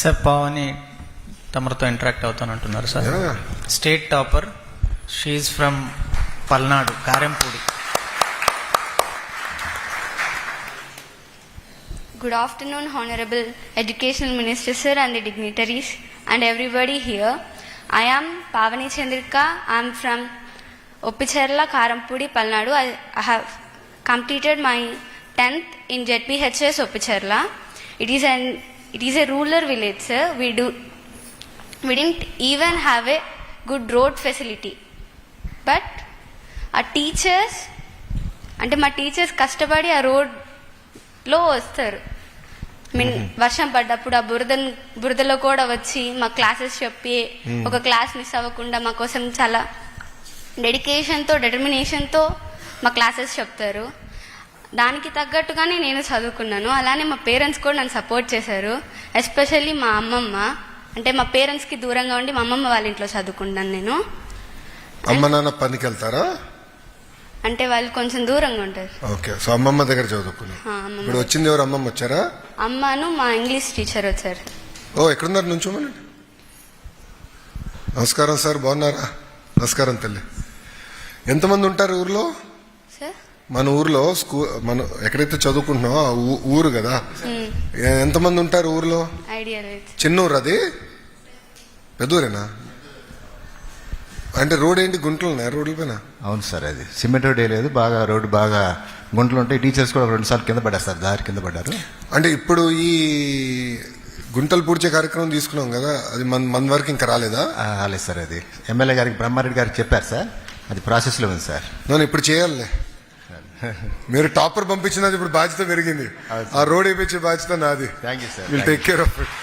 Sir Pavani తమరితో interact అవుతానంటున్నారు sir. State topper she from Palnadu Karempudi Good afternoon, Honorable Educational Minister Sir and the dignitaries and everybody here. I am Pavani Chandrika. I am from Oppicherla, Karampudi, Palnadu. I, I have completed my 10th in ZPHS Oppicherla. It is an it is a rural village, sir. We do we didn't even have a good road facility. But our teachers అంటే మా teachers కష్టపడి ఆ రోడ్లో వస్తారు mean వర్షం పడ్డప్పుడు ఆ బురద బురదలో కూడా వచ్చి మా క్లాసెస్ చెప్పి ఒక క్లాస్ మిస్ అవ్వకుండా మా కోసం చాలా డెడికేషన్తో డెటర్మినేషన్తో మా క్లాసెస్ చెప్తారు దానికి తగ్గట్టుగానే నేను చదువుకున్నాను. అలానే మా పేరెంట్స్ కూడా నన్ను సపోర్ట్ చేశారు. ఎస్పెషల్లీ మా అమ్మమ్మ. అంటే మా పేరెంట్స్కి దూరంగా ఉండి మా అమ్మమ్మ వాళ్ళ ఇంట్లో చదువుకుంటాను నేను. అమ్మ నాన్న పనికి వెళ్తారా? అంటే వాళ్ళు కొంచెం దూరంగా ఉంటారు. ఓకే సో అమ్మమ్మ దగ్గర చదువుకున్నాం ఆ, అమ్మమ్మ. ఇప్పుడు వచ్చింది ఎవరు? అమ్మమ్మ వచ్చారా? అమ్మను మా ఇంగ్లీష్ టీచర్ వచ్చారు. ఓ ఎక్కడున్నారు? నుంచోమనండి నమస్కారం సార్ బాగున్నారా? నమస్కారం తల్లి. ఎంతమంది ఉంటారు ఊర్లో? సార్? మన ఊర్లో స్కూ మన ఎక్కడైతే చదువుకుంటున్నామో ఆ ఊ- ఊరు కదా? ఎ- ఎంతమంది ఉంటారు ఊర్లో? చిన్న ఊరు అది? పెద్దూరేనా? అంటే రోడ్ ఏంటి? గుంటలు ఉన్నాయి రోడ్ల పైన? అవును సార్ అది. సిమెంట్ రోడ్ లేదు. బాగా రోడ్డు బాగా గుంటలు ఉంటాయి. టీచర్స్ కూడా రెండు సార్లు కింద పడ్డారు సార్ దారి కింద పడ్డారు. అంటే ఇప్పుడు ఈ గుంటలు పూడ్చే కార్యక్రమం తీసుకున్నాం కదా? అది మన మన వరకు ఇంకా రాలేదా? ఆ, రాలేదు సార్ అది. ఎమ్మెల్యే గారికి బ్రహ్మారెడ్డి గారికి చెప్పారు సార్. అది ప్రాసెస్లో ఉంది సార్. నేను ఇప్పుడు చేయాలి మీరు టాపర్ పంపించినది ఇప్పుడు బాధ్యత పెరిగింది. ఆ రోడ్ వేయించే బాధ్యత నాది. Thank you sir will take care of it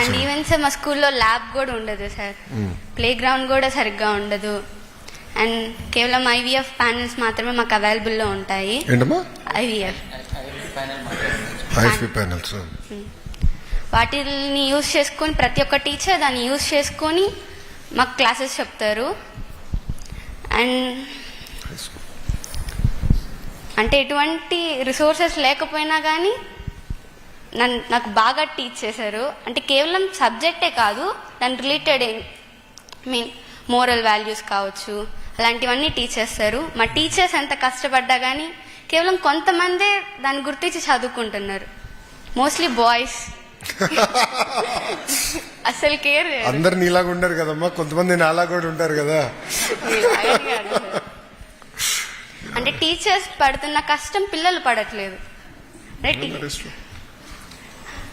and even sir మా స్కూల్లో ల్యాబ్ కూడా ఉండదు సార్ ప్లే గ్రౌండ్ కూడా సరిగ్గా ఉండదు. అండ్ కేవలం ఐవీఎఫ్ ప్యానెల్స్ మాత్రమే మాకు అవైలబుల్లో ఉంటాయి. ఏంటమ్మా? ఐవీఎఫ్ ఐఎఫ్పి ప్యానల్స్ వాటిని యూజ్ చేసుకొని ప్రతి ఒక్క టీచర్ దాన్ని యూజ్ చేసుకొని మాకు క్లాసెస్ చెప్తారు. అండ్ అంటే ఎటువంటి రిసోర్సెస్ లేకపోయినా కానీ నన్ను నాకు బాగా టీచ్ చేశారు. అంటే కేవలం సబ్జెక్టే కాదు దాని రిలేటెడ్ మీన్ మోరల్ వాల్యూస్ కావచ్చు అలాంటివన్నీ టీచ్ చేస్తారు. మా టీచర్స్ ఎంత కష్టపడ్డా కానీ కేవలం కొంతమందే దాన్ని గుర్తించి చదువుకుంటున్నారు. మోస్ట్లీ బాయ్స్ అసలు కేర్ అందరు నీలాగా ఉండరు కదమ్మా కొంతమంది నాలా కూడా ఉంటారు కదా. అంటే టీచర్స్ పడుతున్న కష్టం పిల్లలు పడట్లేదు. అంటే టీ-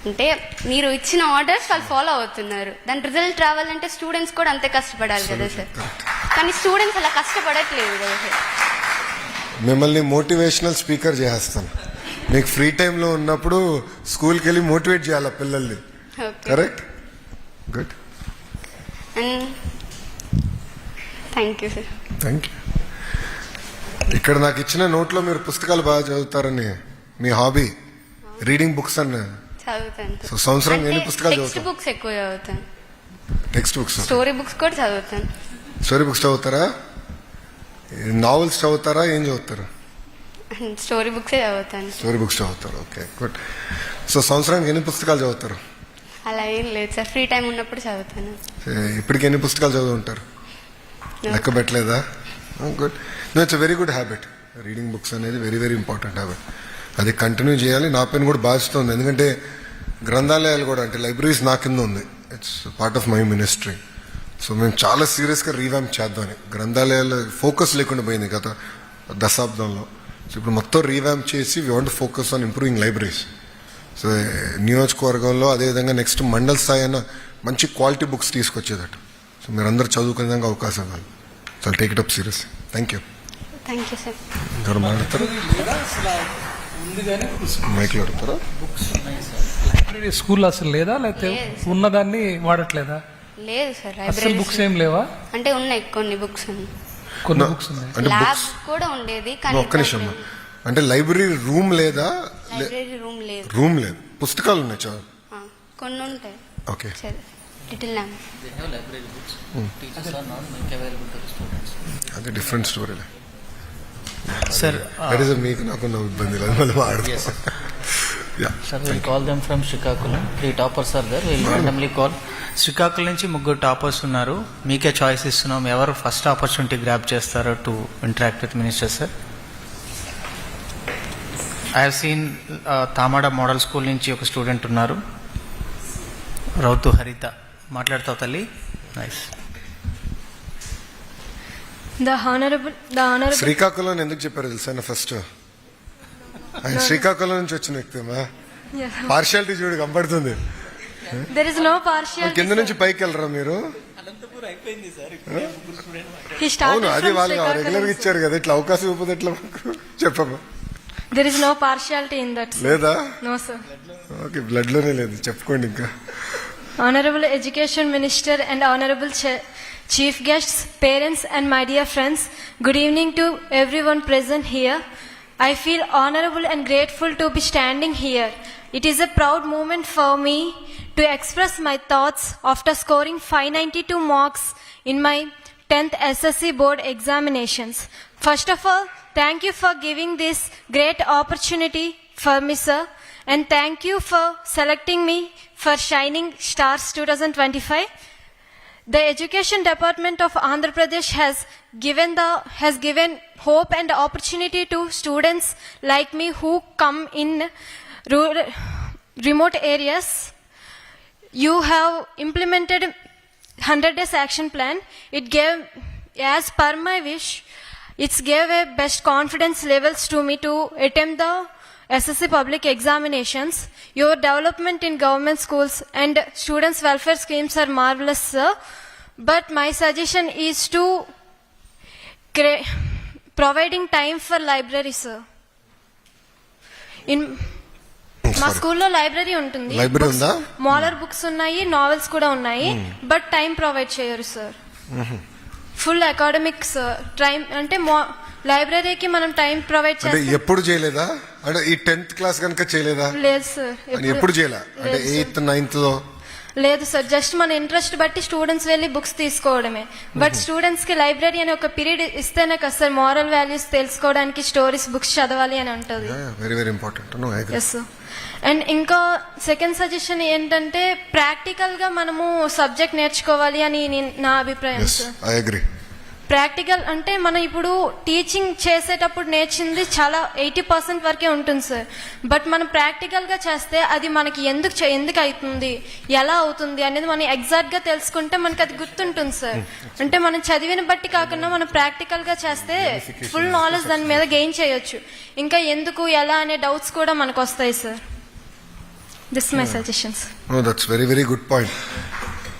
అంటే మీరు ఇచ్చిన ఆర్డర్స్ వాళ్ళు ఫాలో అవుతున్నారు. దాని రిజల్ట్ రావాలంటే స్టూడెంట్స్ కూడా అంతే కష్టపడాలి కదా సార్. కానీ స్టూడెంట్స్ అలా కష్టపడట్లేదు కదా సార్. మిమ్మల్ని మోటివేషనల్ స్పీకర్ చేసేస్తాను. మీకు ఫ్రీ టైంలో ఉన్నప్పుడు స్కూల్కి వెళ్ళి మోటివేట్ చేయాలి పిల్లల్ని? Correct good and thank you sir thank you ఇక్కడ నాకు ఇచ్చిన నోట్లో మీరు పుస్తకాలు బాగా చదువుతారని మీ హాబీ రీడింగ్ బుక్స్ అన్న. చదువుతాను. సో సంవత్సరం ఎన్ని పుస్తకాలు చదువుతారు బుక్స్ ఎక్కువ చదువుతాను. టెక్స్ట్ బుక్స్ స్టోరీ బుక్స్ కూడా చదువుతాను. స్టోరీ బుక్స్ చదువుతారా? నావెల్స్ చదువుతారా? ఏం చదువుతారు? స్టోరీ బుక్సే చదువుతాను. స్టోరీ బుక్స్ చదువుతారు ఓకే గుడ్ సో సంవత్సరానికి ఎన్ని పుస్తకాలు చదువుతారు? అలా ఏం లేదు సార్. ఫ్రీ టైం ఉన్నప్పుడు చదువుతాను. ఇప్పటికి ఎన్ని పుస్తకాలు చదువుంటారు లెక్క పెట్టలేదా? Good no it's very good habit reading books అనేది వెరీ వెరీ ఇంపార్టెంట్ హ్యాబిట్ అది కంటిన్యూ చేయాలి. నా పైన కూడా బాధ్యత ఉంది. ఎందుకంటే గ్రంథాలయాలు కూడా అంటే లైబ్రరీస్ నా కింద ఉంది. It's part of my ministry so మేము చాలా సీరియస్గా రీవ్యాంప్ చేద్దామని గ్రంథాలయాల ఫోకస్ లేకుండా పోయింది గత దశాబ్దంలో. సో ఇప్పుడు మొత్తం రీవ్యాంప్ చేసి we want focus on improving libraries so నియోజకవర్గంలో అదేవిధంగా నెక్స్ట్ మండల్ స్థాయి అయిన మంచి క్వాలిటీ బుక్స్ తీసుకొచ్చేదట. సో మీరు అందరు చదువుకునే విధంగా అవకాశం ఇవ్వాలి so take it up serious thank you thank you sir ఎవరు మాట్లాడతారా? మైక్లో అడుగుతారా? లైబ్రరీ స్కూల్ అసలు లేదా? లేకపోతే. ఉన్నదాన్ని వాడట్లేదా? లేదు సార్ అసలు బుక్స్ లైబ్రరీ ఏం లేవా? అంటే ఉన్నాయి కొన్ని బుక్స్. కొన్ని. బుక్స్ ఉన్నాయి. అంటే ల్యాబ్ బుక్స్ కూడా ఉండేది కానీ ఒక్క నిమిషం అంటే లైబ్రరీ రూమ్ లేదా? లైబ్రరీ రూమ్ లేదు. రూమ్ లేదు. పుస్తకాలు ఉన్నాయి చాలా. ఆ, కొన్ని ఉంటాయి. ఓకే. సరే. Little students. అది different story sir that is మీకు నాకున్న ఇబ్బంది లేదు. మళ్ళీ యా Sir, we'll call them from Srikakulam. Three toppers are there. We'll randomly call. Srikakulam నుంచి ముగ్గురు టాపర్స్ ఉన్నారు. మీకే చాయిస్ ఇస్తున్నాం. ఎవరు ఫస్ట్ ఆపర్చునిటీ గ్రాప్ చేస్తారో to interact with minister sir I have seen Tamada model school నుంచి ఒక స్టూడెంట్ ఉన్నారు. రౌతు హరిత. మాట్లాడతావు తల్లి? నైస్ శ్రీకాకుళం ఎందుకు చెప్పారు తెలుసా ఫస్ట్ ఆయన శ్రీకాకుళం నుంచి వచ్చిన వ్యక్తిమా Yes. పార్షియాలిటీ చూడు partiality. కింద నుంచి పైకి వెళ్ళరా మీరు? అవును అది వాళ్ళు రెగ్యులర్. ఇచ్చారు కదా ఇట్లా అవకాశం ఇవ్వదు ఎట్లా మాకు? చెప్పమ్మా. There is no partiality in that. sir. లేదా No, sir. ఓకే బ్లడ్లోనే లేదు చెప్పుకోండి ఇంకా Honorable Education Minister and Honorable Cha- Chief Guests, parents and my dear friends, good evening to everyone present here. I feel honorable and grateful to be standing here. It is a proud moment for me to express my thoughts after scoring 592 marks in my 10th SSC board examinations. First of all, thank you for giving this great opportunity for me, sir, and thank you for selecting me for Shining Stars 2025. The Education Department of Andhra Pradesh has given the has given hope and opportunity to students like me who come in rural, remote areas. You have implemented 100 days action plan. It gave, as per my wish, it's gave a best confidence levels to me to attempt the SSC public examinations your development in government schools and students welfare schemes are marvellous but my suggestion is to providing time for library sir in మా స్కూల్లో library ఉంటుంది. Moller books ఉన్నాయి novels కూడా ఉన్నాయి. But time provide చేయరు sir full academic sir time అంటే లైబ్రరీకి మనం టైం ప్రొవైడ్ అంటే చేస్తాం ఎప్పుడు చేయలేదా? అంటే ఈ టెన్త్ క్లాస్ కనుక చేయలేదా? లేదు సార్ ఎప్పుడు చేయలే? అంటే ఎయిత్ నైన్త్లో? లేదు సార్ జస్ట్ మన ఇంట్రెస్ట్ బట్టి స్టూడెంట్స్ వెళ్ళి బుక్స్ తీసుకోవడమే. బట్ స్టూడెంట్స్కి లైబ్రరీ అని ఒక పీరియడ్ ఇస్తేనే కదా సార్ మారల్ వాల్యూస్ తెలుసుకోవడానికి స్టోరీస్ బుక్స్ చదవాలి అని ఉంటుంది. వెరీ వెరీ ఇంపార్టెంట్ అండ్ ఇంకా సెకండ్ సజెషన్ ఏంటంటే ప్రాక్టికల్గా మనము సబ్జెక్ట్ నేర్చుకోవాలి అని నేను- నా అభిప్రాయం ఐ అగ్రీ ప్రాక్టికల్ అంటే మనం ఇప్పుడు టీచింగ్ చేసేటప్పుడు నేర్చింది చాలా ఎయిటీ పర్సెంట్ వరకే ఉంటుంది సార్ బట్ మనం ప్రాక్టికల్గా చేస్తే అది మనకి ఎందుకు ఎందుకు అవుతుంది ఎలా అవుతుంది అనేది మనం ఎగ్జాక్ట్గా తెలుసుకుంటే మనకి అది గుర్తుంటుంది సార్ అంటే మనం చదివిన బట్టి కాకుండా మనం ప్రాక్టికల్గా చేస్తే ఫుల్ నాలెడ్జ్ దాని మీద గెయిన్ చేయొచ్చు. ఇంకా ఎందుకు ఎలా అనే డౌట్స్ కూడా మనకు వస్తాయి sir this my suggestions no that's very very good point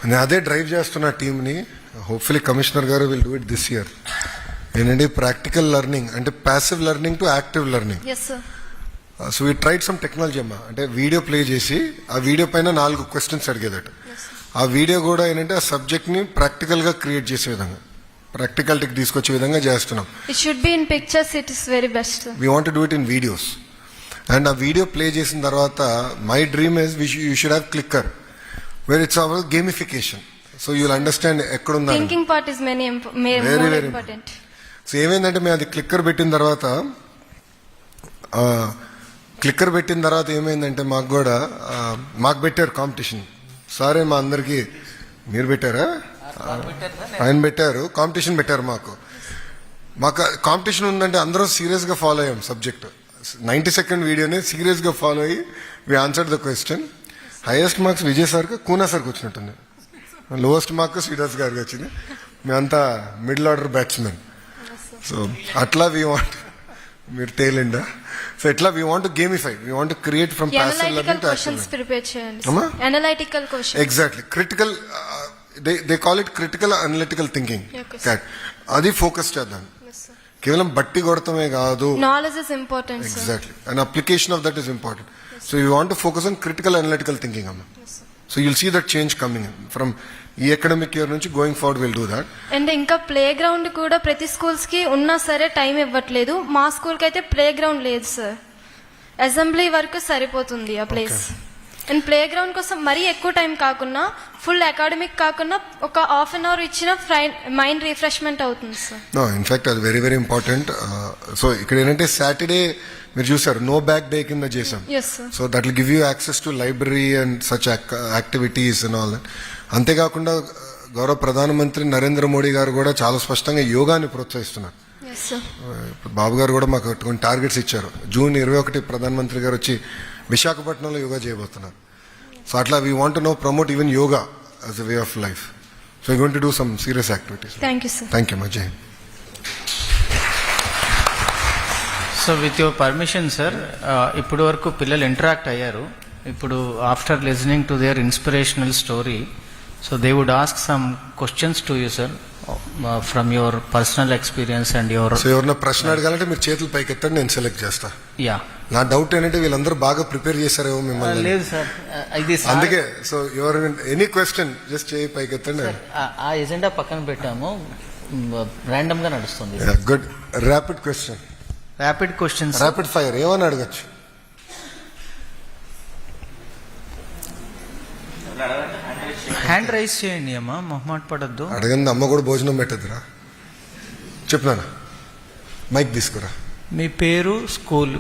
నేను అదే డ్రైవ్ చేస్తున్న టీంని హోప్ఫుల్లీ కమిషనర్ గారు will do it this year ఏంటంటే ప్రాక్టికల్ లెర్నింగ్ అంటే passive learning to active learning so we tried some technology అమ్మా. అంటే వీడియో ప్లే చేసి ఆ వీడియో పైన నాలుగు క్వశ్చన్స్ అడిగేదట. ఆ వీడియో కూడా ఏంటంటే ఆ సబ్జెక్ట్ని ప్రాక్టికల్గా క్రియేట్ చేసే విధంగా ప్రాక్టికాలిటీకి తీసుకొచ్చే విధంగా చేస్తున్నాం. It should be in pictures it is very best we want do it in videos and ఆ వీడియో ప్లే చేసిన తర్వాత my dream is you should have clicker where it's our gamification so you'll understand ఎక్కడుందా thinking part is many more very important so ఏమైందంటే మేము అది clicker పెట్టిన తర్వాత ఆ, clicker పెట్టిన తర్వాత ఏమైందంటే మాకు కూడా మాకు పెట్టారు కాంపిటీషన్ సరే మా అందరికి మీరు పెట్టారా? ఆయన పెట్టారు కాంపిటీషన్ పెట్టారు మాకు. మాకు కాంపిటీషన్ ఉందంటే అందరం సీరియస్గా ఫాలో అయ్యాం సబ్జెక్ట్ నైన్టీ సెకండ్ వీడియోనే సీరియస్గా ఫాలో అయ్యి we answered the question highest marks Vijay సార్కి కూనా సార్కి వచ్చినట్టుంది. లోవెస్ట్ మార్క్ శ్రీదాస్ గారికి వచ్చింది. మేమంతా మిడిల్ ఆర్డర్ బ్యాట్స్మెన్ సో అట్లా వీ వాంట్ మీరు తేలిండా సో ఎట్లా we want gamify we want create from passive learning to exactly critical they they call it critical analytical thinking అది ఫోకస్ చేద్దాం. కేవలం బట్టి కొడతమే కాదు. Knowledge is important exactly and application of that is important so you want focus on critical analytical thinking అమ్మ so you'll see that change coming from ఈ academic year నుంచి going forward will do that and ఇంకా play ground కూడా ప్రతి స్కూల్స్కి ఉన్నా సరే time ఇవ్వట్లేదు. మా స్కూల్కి అయితే ప్లే గ్రౌండ్ లేదు సార్ అసెంబ్లీ వరకు సరిపోతుంది ఆ ప్లేస్ అండ్ ప్లే గ్రౌండ్ కోసం మరీ ఎక్కువ టైం కాకుండా ఫుల్ అకాడమిక్ కాకుండా ఒక హాఫ్ అన్ అవర్ ఇచ్చిన మైండ్ రిఫ్రెష్మెంట్ అవుతుంది సార్ నో ఇన్ఫాక్ట్ అది very very important so Uh, ఇక్కడ ఏంటంటే సాటర్డే మీరు చూసారు నో బ్యాక్ డే కింద చేసాం. So that will give you access to library and such activities and all that అంతేకాకుండా గౌరవ ప్రధానమంత్రి నరేంద్ర మోడీ గారు కూడా చాలా స్పష్టంగా యోగాని ప్రోత్సహిస్తున్నారు. ఇప్పుడు బాబు గారు కూడా మాకు కొన్ని టార్గెట్స్ ఇచ్చారు. జూన్ ఇరవై ఒకటి ప్రధానమంత్రి గారు వచ్చి విశాఖపట్నంలో యోగా చేయబోతున్నారు. సో అట్లా we want no promote even yoga as a way of life so you gonna do some serious activities you, sir. Thank you మజయ్ so with your permission sir ఇప్పటి వరకు పిల్లలు ఇంటరాక్ట్ అయ్యారు. ఇప్పుడు after listening to their inspirational story so they would ask some questions to you sir from your personal experience and your so ప్రశ్న అడగాలంటే మీరు చేతులు పైకి ఎత్తండి నేను సెలెక్ట్ చేస్తా. యా నా డౌట్ ఏంటంటే వీళ్ళందరూ బాగా ప్రిపేర్ చేశారేమో మిమ్మల్ని. లేదు సార్. ఇది అందుకే సో ఎవరు ఎనీ క్వశ్చన్ జస్ట్ చేయి పైకి ఎత్తండి ఆ ఎజెండా పక్కన పెట్టాము. ర్యాండమ్గా నడుస్తుంది. Good rapid question rapid questions rapid fire ఏమని అడగచ్చు? హ్యాండ్ రైజ్ చేయండి అమ్మా మొహమాట పడద్దు. అడగంది అమ్మ కూడా భోజనం పెట్టదురా. చెప్పినానా మైక్ తీసుకురా. మీ పేరు school.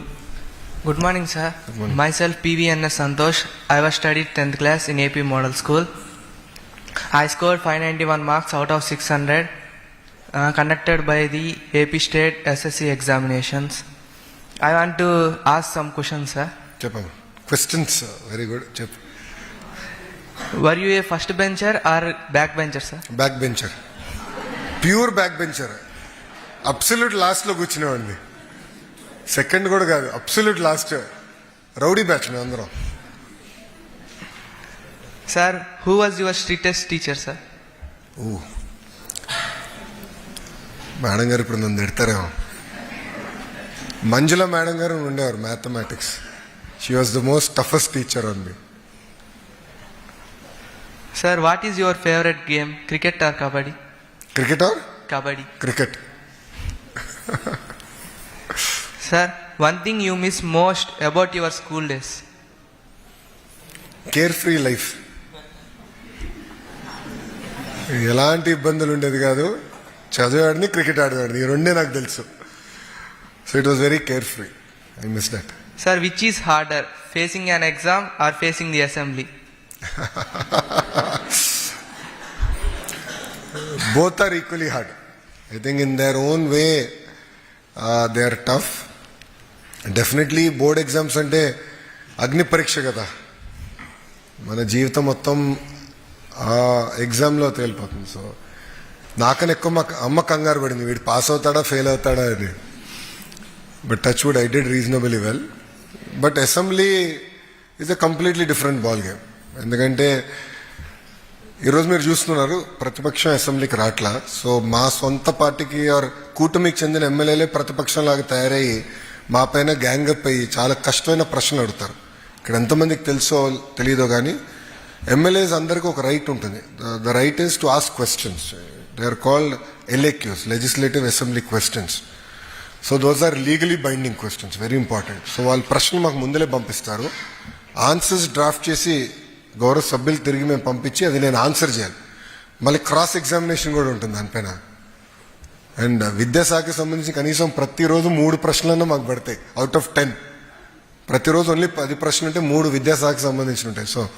Good morning sir myself PVNS Santosh I was study tenth class in AP model school I score five ninety one marks out of six hundred conducted by the AP state SSC examinations I want to ask some question sir చెప్పండి. Questions very good చెప్ were you a first bencher or back bencher sir back bencher pure back bencher absolute లాస్ట్లో కూర్చునేవాడిని. Second కూడా కాదు absolute last. Rowdy batch మేము అందరం. Sir, who was your strictest teacher, sir? ఓ madam గారు ఇప్పుడు నన్ను తిడతారేమో. మంజుల మేడం గారు ఉండేవారు mathematics she was the most toughest teacher on me Sir, what is your favorite game, cricket or kabaddi? Cricket or Kabaddi. Cricket Sir, one thing you miss most about your school days. Carefree life ఎలాంటి ఇబ్బందులు ఉండేది కాదు చదివాడిని cricket ఆడేవాడిని ఈ రెండే నాకు తెలుసు so it was very carefree I miss that which is harder, facing an exam or facing the assembly? both are equally hard. I think in their own way, uh, they are tough. Definitely board exams అంటే అగ్ని పరీక్ష కదా. మన జీవితం మొత్తం ఆ ఎగ్జామ్లో తేలిపోతుంది. సో నాకని ఎక్కువ మా అమ్మ కంగారు పడింది. వీడు పాస్ అవుతాడా ఫెయిల్ అవుతాడా అని. But touch wood I did reasonable well but assembly is a completely different ball game ఎందుకంటే ఈరోజు మీరు చూస్తున్నారు ప్రతిపక్షం అసెంబ్లీకి రాట్లా. సో మా సొంత పార్టీకి ఆర్ కూటమికి చెందిన ఎమ్మెల్యేలే ప్రతిపక్షం లాగా తయారయ్యి మా పైన గ్యాంగ్ అప్ అయ్యి చాలా కష్టమైన ప్రశ్నలు అడుగుతారు. ఇక్కడ ఎంతమందికి తెలుసో తెలియదో కానీ ఎమ్మెల్యేస్ అందరికీ ఒక రైట్ ఉంటుంది. The right is to ask questions they are called LAQs legislative assembly questions so those are legally binding questions very important so వాళ్ళ ప్రశ్నలు మాకు ముందలే పంపిస్తారు. ఆన్సర్స్ డ్రాఫ్ట్ చేసి గౌరవ సభ్యులు తిరిగి మేము పంపించి అది నేను ఆన్సర్ చేయాలి. మళ్ళీ క్రాస్ ఎగ్జామినేషన్ కూడా ఉంటుంది దానిపైన. అండ్ విద్యాశాఖకి సంబంధించి కనీసం ప్రతిరోజు మూడు ప్రశ్నలన్నా మాకు పడతాయి అవుట్ ఆఫ్ టెన్ ప్రతిరోజు ఓన్లీ పది ప్రశ్నలు ఉంటే మూడు విద్యాశాఖకి సంబంధించి ఉంటాయి. సో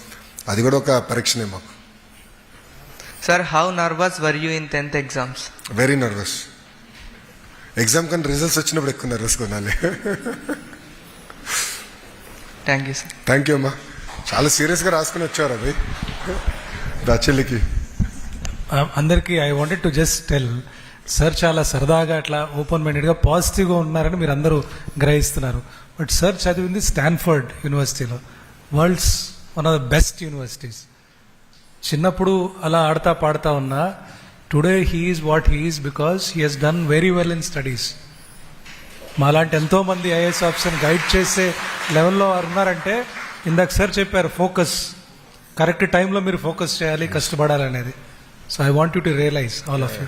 అది కూడా ఒక పరీక్షనే మాకు. Sir, how nervous were you in 10th exams? Very nervous exam కానీ రిజల్ట్స్ వచ్చినప్పుడు ఎక్కువ నర్వస్ కొనాలి Thank you, sir. Thank you అమ్మా. చాలా సీరియస్గా రాసుకుని వచ్చారు అది దాచెల్లికి. అందరికీ I wanted to just tell sir చాలా సరదాగా అట్లా ఓపెన్ మైండెడ్గా పాజిటివ్గా ఉన్నారని మీరు అందరూ గ్రహిస్తున్నారు. బట్ సార్ చదివింది స్టాన్ఫర్డ్ యూనివర్సిటీలో world's one of the best universities చిన్నప్పుడు అలా ఆడతా పాడుతా ఉన్నా today he's what he's because he he's done very well in studies మాలాంటి ఎంతో మంది ఐఏఎస్ ఆఫీసర్ని గైడ్ చేసే లెవెల్లో వారు ఉన్నారంటే ఇందాక సార్ చెప్పారు ఫోకస్ కరెక్ట్ టైంలో మీరు ఫోకస్ చేయాలి కష్టపడాలి అనేది. So I want you to realise all of you